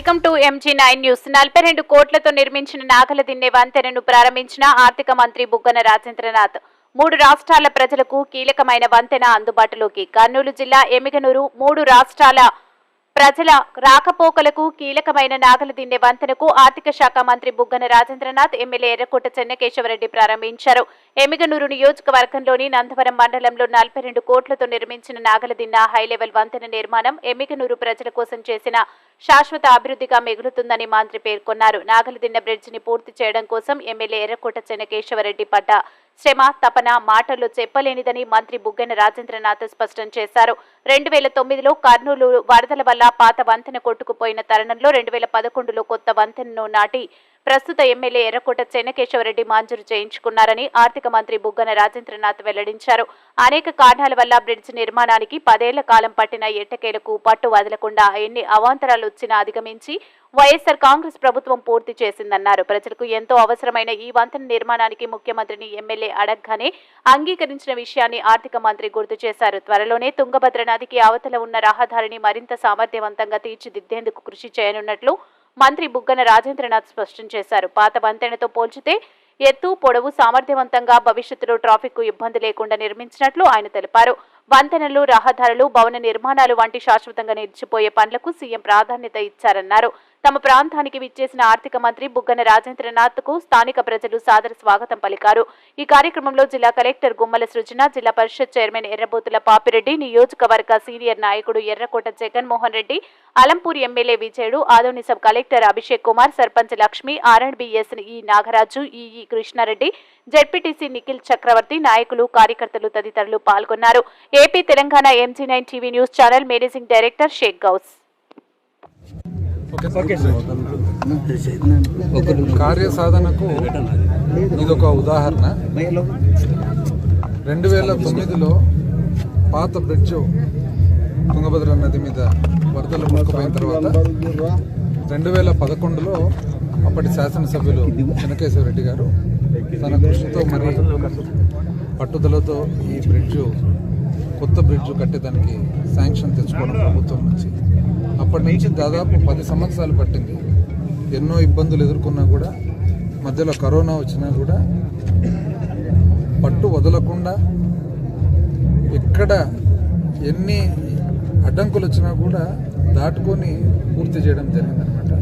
Welcome to MG nine news. నలభై రెండు కోట్లతో నిర్మించిన నాగల దిన్నే వంతెనను ప్రారంభించిన ఆర్థిక మంత్రి బుగ్గన రాజేంద్రనాథ్. మూడు రాష్ట్రాల ప్రజలకు కీలకమైన వంతెన అందుబాటులోకి. కర్నూలు జిల్లా ఎమిగనూరు మూడు రాష్ట్రాల ప్రజల రాకపోకలకు కీలకమైన నాగల దిండే వంతెనకు ఆర్థిక శాఖ మంత్రి బుగ్గన రాజేంద్రనాథ్ ఎమ్మెల్యే ఎర్రకోట చెన్నకేశవరెడ్డి ప్రారంభించారు. ఎమిగనూరు నియోజకవర్గంలోని నందవరం మండలంలో నలభై రెండు కోట్లతో నిర్మించిన నాగలదిన్న హైలెవెల్ వంతెన నిర్మాణం ఎమిగనూరు ప్రజల కోసం చేసిన శాశ్వత అభివృద్ధిగా మిగులుతుందని మంత్రి పేర్కొన్నారు. నాగలదిన్న బ్రిడ్జిని పూర్తి చేయడం కోసం ఎమ్మెల్యే ఎర్రకోట చెన్నకేశవరెడ్డి పడ్డ శ్రమ తపన మాటల్లో చెప్పలేనిదని మంత్రి బుగ్గన రాజేంద్రనాథ్ స్పష్టం చేశారు. రెండు వేల తొమ్మిదిలో కర్నూలు వరదల వల్ల పాత వంతెన కొట్టుకుపోయిన తరుణంలో రెండు వేల పదకొండులో కొత్త వంతెనను నాటి ప్రస్తుత ఎమ్మెల్యే ఎర్రకోట చెన్నకేశవరెడ్డి మంజూరు చేయించుకున్నారని ఆర్థిక మంత్రి బుగ్గన రాజేంద్రనాథ్ వెల్లడించారు. అనేక కారణాల వల్ల బ్రిడ్జ్ నిర్మాణానికి పదేళ్ళ కాలం పట్టిన ఎట్టకేలకు పట్టు వదలకుండా ఎన్ని అవాంతరాలు వచ్చినా అధిగమించి వైఎస్సార్ కాంగ్రెస్ ప్రభుత్వం పూర్తి చేసిందన్నారు. ప్రజలకు ఎంతో అవసరమైన ఈ వంతెన నిర్మాణానికి ముఖ్యమంత్రిని ఎమ్మెల్యే అడగ్గానే అంగీకరించిన విషయాన్ని ఆర్థిక మంత్రి గుర్తు చేశారు. త్వరలోనే తుంగభద్ర నదికి అవతల ఉన్న రహదారిని మరింత సామర్థ్యవంతంగా తీర్చిదిద్దేందుకు కృషి చేయనున్నట్లు మంత్రి బుగ్గన రాజేంద్రనాథ్ స్పష్టం చేశారు. పాత వంతెనతో పోల్చితే ఎత్తు పొడవు సామర్థ్యవంతంగా భవిష్యత్తులో ట్రాఫిక్ ఇబ్బంది లేకుండా నిర్మించినట్లు ఆయన తెలిపారు. వంతెనలు రహదారులు భవన నిర్మాణాలు వంటి శాశ్వతంగా నిలిచిపోయే పనులకు సీఎం ప్రాధాన్యత ఇచ్చారన్నారు. తమ ప్రాంతానికి విచ్చేసిన ఆర్థిక మంత్రి బుగ్గన రాజేంద్రనాథ్కు స్థానిక ప్రజలు సాదర స్వాగతం పలికారు. ఈ కార్యక్రమంలో జిల్లా కలెక్టర్ గుమ్మల సృజన జిల్లా పరిషత్ చైర్మన్ ఎర్రబోతుల పాపిరెడ్డి నియోజకవర్గ సీనియర్ నాయకుడు Errakota Jaganmohan Reddy Alampur MLA Vijayudu Adoni sub collector Abhishek Kumar sarpanch Lakshmi R and B S E Nagaraju EE Krishnareddy ZPTC Nikhil Chakravarthy నాయకులు కార్యకర్తలు తదితరులు పాల్గొన్నారు. AP Telangana MG nine TV news channel managing director Sheikh Gouse. కార్యసాధనకు ఇదొక ఉదాహరణ. రెండు వేల తొమ్మిదిలో పాత బ్రిడ్జ్ తుంగభద్ర నది మీద వరదలు ముక్కుపోయిన తర్వాత రెండు వేల పదకొండులో అప్పటి శాసనసభ్యులు చెనకేశ్వరరెడ్డి గారు తన కృషితో మరి పట్టుదలతో ఈ బ్రిడ్జ్ కొత్త బ్రిడ్జ్ కట్టేదానికి శాంక్షన్ తెచ్చుకోవడం ప్రభుత్వం నుంచి అప్పటి నుంచి దాదాపు పది సంవత్సరాలు పట్టింది. ఎన్నో ఇబ్బందులు ఎదుర్కొన్నా కూడా మధ్యలో కరోనా వచ్చినా కూడా పట్టు వదలకుండా ఎక్కడ ఎన్ని అడ్డంకులు వచ్చినా కూడా దాటుకొని పూర్తి చేయడం జరిగిందనమాట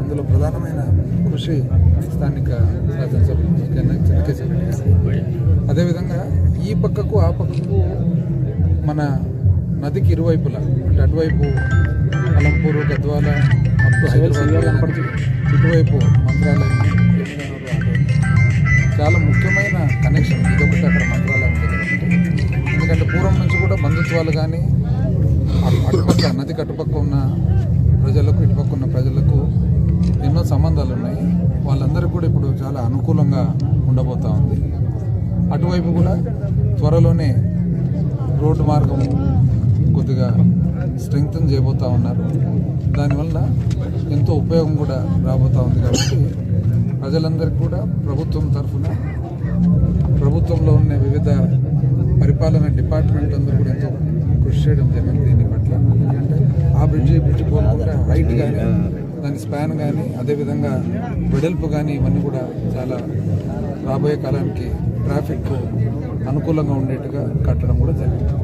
అందులో ప్రధానమైన కృషి స్థానిక శాసనసభ అదేవిధంగా ఈ పక్కకు ఆ పక్కకు మన నదికి ఇరువైపులా అంటే అటువైపు అలంపూరు గద్వాల అప్ టు హైదరాబాద్ ఇటువైపు మంత్రాలయం. చాలా ముఖ్యమైన కనెక్షన్ ఇదొకటి అక్కడ మంత్రాలయం. ఎందుకంటే పూర్వం నుంచి కూడా బంధుత్వాలు కానీ అటు- అటుపక్క నదికి అటుపక్క ఉన్న ప్రజలకు ఇటుపక్క ఉన్న ప్రజలకు ఎన్నో సంబంధాలు ఉన్నాయి. వాళ్ళందరికీ కూడా ఇప్పుడు చాలా అనుకూలంగా ఉండబోతా ఉంది. అటువైపు కూడా త్వరలోనే రోడ్డు మార్గం కొద్దిగా స్ట్రెంగ్తన్ చేయబోతా ఉన్నారు. దానివల్ల ఎంతో ఉపయోగం కూడా రాబోతా ఉంది కాబట్టి ప్రజలందరికీ కూడా ప్రభుత్వం తరఫున ప్రభుత్వంలో ఉన్న వివిధ పరిపాలన డిపార్ట్మెంట్ అందరూ కూడా ఎంతో కృషి చేయడం జరిగింది దీని పట్ల. ఎందుకంటే ఆ బ్రిడ్జి బ్రిడ్జ్ పోకుండా హైట్ కానీ దాని స్పాన్ కానీ అదేవిధంగా వెడల్పు కానీ ఇవన్నీ కూడా చాలా రాబోయే కాలానికి ట్రాఫిక్ అనుకూలంగా ఉండేట్టుగా కట్టడం కూడా జరిగింది.